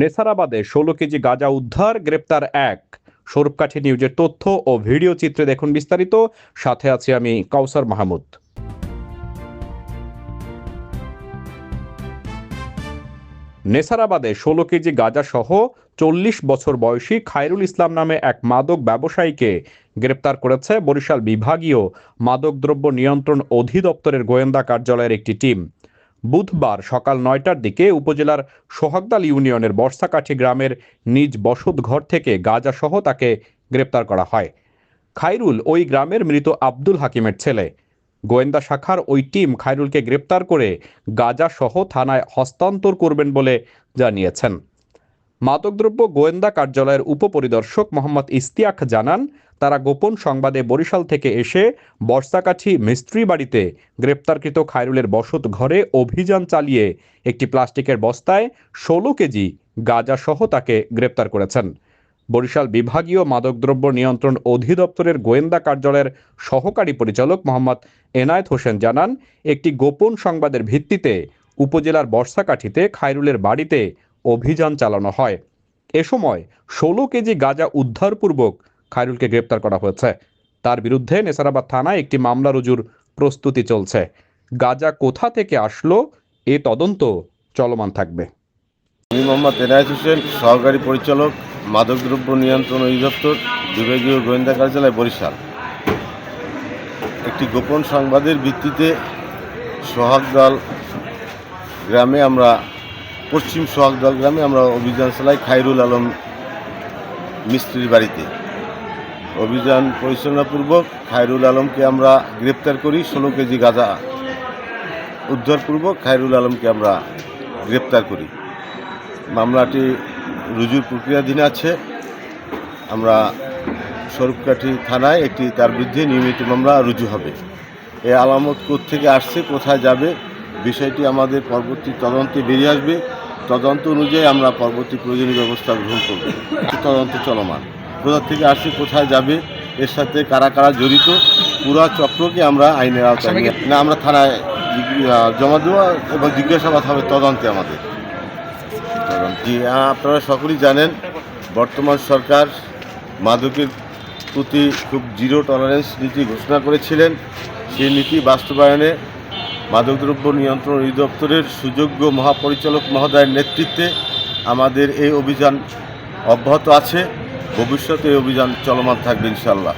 নেসারাবাদে ষোলো কেজি গাঁজা উদ্ধার, গ্রেপ্তার এক। স্বরূপকাঠি নিউজের তথ্য ও ভিডিও চিত্রে দেখুন বিস্তারিত। সাথে আছি আমি কাউসার মাহমুদ। নেসারাবাদে ষোলো কেজি গাঁজা সহ চল্লিশ বছর বয়সী খায়রুল ইসলাম নামে এক মাদক ব্যবসায়ীকে গ্রেপ্তার করেছে বরিশাল বিভাগীয় মাদকদ্রব্য নিয়ন্ত্রণ অধিদপ্তরের গোয়েন্দা কার্যালয়ের একটি টিম। বুধবার সকাল নয়টার দিকে উপজেলার সোহাগদাল ইউনিয়নের বর্ষাকাঠি গ্রামের নিজ বসত ঘর থেকে গাজাসহ তাকে গ্রেপ্তার করা হয়। খাইরুল ওই গ্রামের মৃত আব্দুল হাকিমের ছেলে। গোয়েন্দা শাখার ওই টিম খাইরুলকে গ্রেপ্তার করে গাজাসহ থানায় হস্তান্তর করবেন বলে জানিয়েছেন। মাদকদ্রব্য গোয়েন্দা কার্যালয়ের উপপরিদর্শক মোহাম্মদ ইস্তিয়াক জানান, তারা গোপন সংবাদে বরিশাল থেকে এসে বর্ষাকাঠি মিস্ত্রি বাড়িতে গ্রেপ্তারকৃত খায়রুলের বসত ঘরে অভিযান চালিয়ে একটি প্লাস্টিকের বস্তায় ষোলো কেজি গাঁজা সহ তাকে গ্রেপ্তার করেছেন। বরিশাল বিভাগীয় মাদকদ্রব্য নিয়ন্ত্রণ অধিদপ্তরের গোয়েন্দা কার্যালয়ের সহকারী পরিচালক মোহাম্মদ এনায়েত হোসেন জানান, একটি গোপন সংবাদের ভিত্তিতে উপজেলার বর্ষাকাঠিতে খায়রুলের বাড়িতে অভিযান চালানো হয়। এ সময় ষোলো কেজি গাঁজা উদ্ধারপূর্বক খায়রুলকে গ্রেপ্তার করা হয়েছে। তার বিরুদ্ধে নেসারাবাদ থানায় একটি মামলা রুজুর প্রস্তুতি চলছে। গাঁজা কোথা থেকে আসলো, এ তদন্ত চলমান থাকবে। আমি মোহাম্মদ এনায়েত হোসেন, সহকারী পরিচালক, মাদকদ্রব্য নিয়ন্ত্রণ অধিদপ্তর, বিভাগীয় গোয়েন্দা কার্যালয়, বরিশাল। একটি গোপন সংবাদের ভিত্তিতে সোহাগদল গ্রামে আমরা পশ্চিম সোহাগদল গ্রামে আমরা অভিযান চালাই খাইরুল আলম মিস্ত্রির বাড়িতে। অভিযান পরিচালনাপূর্বক খায়রুল আলমকে আমরা গ্রেপ্তার করি, ষোলো কেজি গাঁজা উদ্ধারপূর্বক খায়রুল আলমকে আমরা গ্রেপ্তার করি। মামলাটি রুজুর প্রক্রিয়াধীন আছে। আমরা স্বরূপকাঠি থানায় একটি তার বিরুদ্ধে নিয়মিত মামলা রুজু হবে। এ আলামত থেকে আসছে, কোথায় যাবে, বিষয়টি আমাদের পরবর্তী তদন্তে বেরিয়ে আসবে। তদন্ত অনুযায়ী আমরা পরবর্তী প্রয়োজনীয় ব্যবস্থা গ্রহণ করব। তদন্ত চলমান। কোথা থেকে আসছে কোথায় যাবে এর সাথে কারা কারা জড়িত পুরা চক্রকে আমরা আইনের আওতায় নিয়ে না আমরা থানায় জমা দেওয়া এবং জিজ্ঞাসাবাদ হবে তদন্তে আমাদের। জি আপনারা সকলেই জানেন বর্তমান সরকার মাদকের প্রতি খুব জিরো টলারেন্স নীতি ঘোষণা করেছিলেন। সেই নীতি বাস্তবায়নে মাদকদ্রব্য নিয়ন্ত্রণ অধিদপ্তরের সুযোগ্য মহাপরিচালক মহোদয়ের নেতৃত্বে আমাদের এই অভিযান অব্যাহত আছে। ভবিষ্যতে এই অভিযান চলমান থাকবে ইনশাল্লাহ